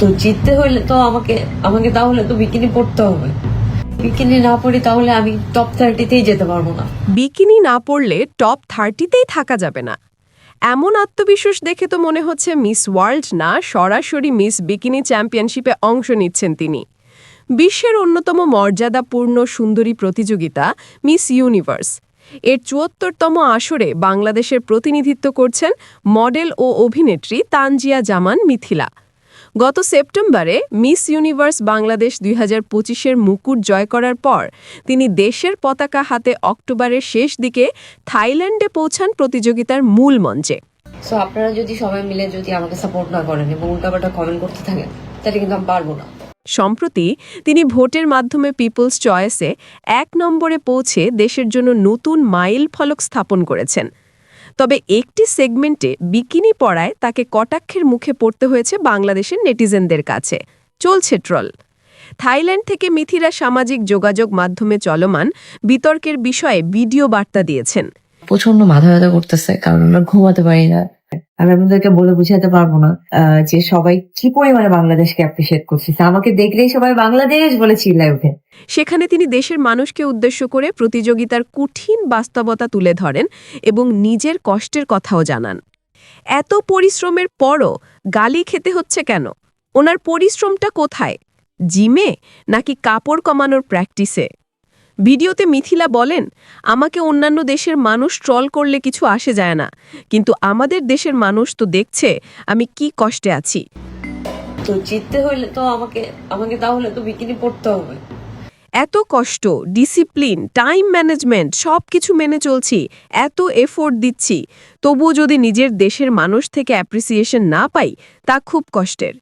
তো জিততে হলে তো আমাকে আমাকে তাহলে তো বিকিনি পড়তে হবে। বিকিনি না পড়ি তাহলে আমি টপ থার্টিতেই যেতে পারব না। বিকিনি না পড়লে টপ থার্টিতেই থাকা যাবে না। এমন আত্মবিশ্বাস দেখে তো মনে হচ্ছে মিস ওয়ার্ল্ড না সরাসরি মিস বিকিনি চ্যাম্পিয়নশিপে অংশ নিচ্ছেন তিনি। বিশ্বের অন্যতম মর্যাদাপূর্ণ সুন্দরী প্রতিযোগিতা মিস ইউনিভার্স। এর চুয়াত্তরতম আসরে বাংলাদেশের প্রতিনিধিত্ব করছেন মডেল ও অভিনেত্রী তানজিয়া জামান মিথিলা। গত সেপ্টেম্বরে মিস ইউনিভার্স বাংলাদেশ দুই হাজার পঁচিশের মুকুট জয় করার পর তিনি দেশের পতাকা হাতে অক্টোবরের শেষ দিকে থাইল্যান্ডে পৌঁছান প্রতিযোগিতার মূল মঞ্চে। সো আপনারা যদি সবাই মিলে যদি আমাকে সাপোর্ট না করেন এবং উল্টাপাল্টা কমেন্ট করতে থাকেন তাহলে কিন্তু আমি পারব না। সম্প্রতি তিনি ভোটের মাধ্যমে পিপলস চয়েসে এক নম্বরে পৌঁছে দেশের জন্য নতুন মাইল ফলক স্থাপন করেছেন। তবে একটি সেগমেন্টে বিকিনি পড়ায় তাকে কটাক্ষের মুখে পড়তে হয়েছে বাংলাদেশের নেটিজেনদের কাছে। চলছে ট্রল। থাইল্যান্ড থেকে মিথিরা সামাজিক যোগাযোগ মাধ্যমে চলমান বিতর্কের বিষয়ে ভিডিও বার্তা দিয়েছেন। প্রচণ্ড মাথা ব্যথা করতেছে, কারণ আমরা ঘুমাতে পারি না। আমি আপনাদেরকে বলে বুঝাতে পারব না যে সবাই কি পরিমাণে বাংলাদেশকে অ্যাপ্রিসিয়েট করতেছে আমাকে দেখলেই সবাই বাংলাদেশ বলে ওঠে। সেখানে তিনি দেশের মানুষকে উদ্দেশ্য করে প্রতিযোগিতার কঠিন বাস্তবতা তুলে ধরেন এবং নিজের কষ্টের কথাও জানান। এত পরিশ্রমের পরও গালি খেতে হচ্ছে কেন? ওনার পরিশ্রমটা কোথায়? জিমে নাকি কাপড় কমানোর প্র্যাকটিসে ভিডিওতে মিথিলা বলেন আমাকে অন্যান্য দেশের মানুষ ট্রল করলে কিছু আসে যায় না। কিন্তু আমাদের দেশের মানুষ তো দেখছে আমি কি কষ্টে আছি। তো জিততে হইলে তো আমাকে আমাকে তাহলে তো বিকিনি পড়তে হবে। এত কষ্ট ডিসিপ্লিন টাইম ম্যানেজমেন্ট সব কিছু মেনে চলছি এত এফোর্ট দিচ্ছি। তবুও যদি নিজের দেশের মানুষ থেকে অ্যাপ্রিসিয়েশন না পাই তা খুব কষ্টের।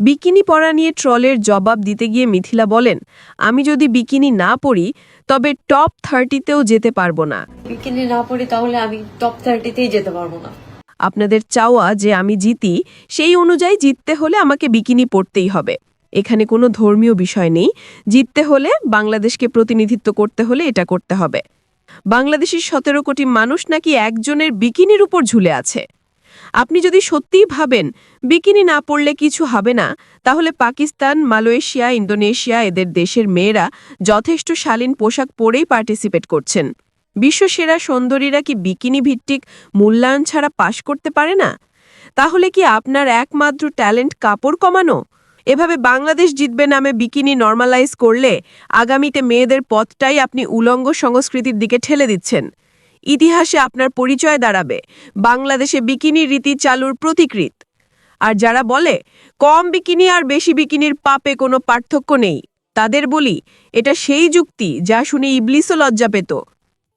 বিকিনি পরা নিয়ে ট্রলের জবাব দিতে গিয়ে মিথিলা বলেন আমি যদি বিকিনি না পরি তবে টপ থার্টিতেও যেতে পারব না। বিকিনি না পড়ি তাহলে আমি টপ থার্টিতেই যেতে পারব না। আপনাদের চাওয়া যে আমি জিতি সেই অনুযায়ী জিততে হলে আমাকে বিকিনি পড়তেই হবে। এখানে কোনো ধর্মীয় বিষয় নেই। জিততে হলে বাংলাদেশকে প্রতিনিধিত্ব করতে হলে এটা করতে হবে। বাংলাদেশের সতেরো কোটি মানুষ নাকি একজনের বিকিনির উপর ঝুলে আছে। আপনি যদি সত্যিই ভাবেন, বিকিনি না পড়লে কিছু হবে না, তাহলে পাকিস্তান, মালয়েশিয়া, ইন্দোনেশিয়া এদের দেশের মেয়েরা যথেষ্ট শালীন পোশাক পরেই পার্টিসিপেট করছেন। বিশ্বসেরা সুন্দরীরা কি বিকিনি ভিত্তিক মূল্যায়ন ছাড়া পাশ করতে পারে না? তাহলে কি আপনার একমাত্র ট্যালেন্ট কাপড় কমানো? এভাবে বাংলাদেশ জিতবে নামে বিকিনি নর্মালাইজ করলে আগামীতে মেয়েদের পথটাই আপনি উলঙ্গ সংস্কৃতির দিকে ঠেলে দিচ্ছেন। ইতিহাসে আপনার পরিচয় দাঁড়াবে। বাংলাদেশে বিকিনি রীতি চালুর প্রতিকৃত। আর যারা বলে, কম বিকিনি আর বেশি বিকিনির পাপে কোনো পার্থক্য নেই, তাদের বলি, এটা সেই যুক্তি যা শুনে ইবলিসও লজ্জা পেত।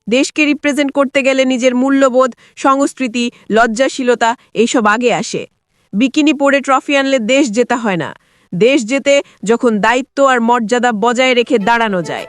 দেশকে রিপ্রেজেন্ট করতে গেলে নিজের মূল্যবোধ, সংস্কৃতি, লজ্জাশীলতা এইসব আগে আসে। বিকিনি পরে ট্রফি আনলে দেশ জেতা হয় না। দেশ যেতে যখন দায়িত্ব আর মর্যাদা বজায় রেখে দাঁড়ানো যায়।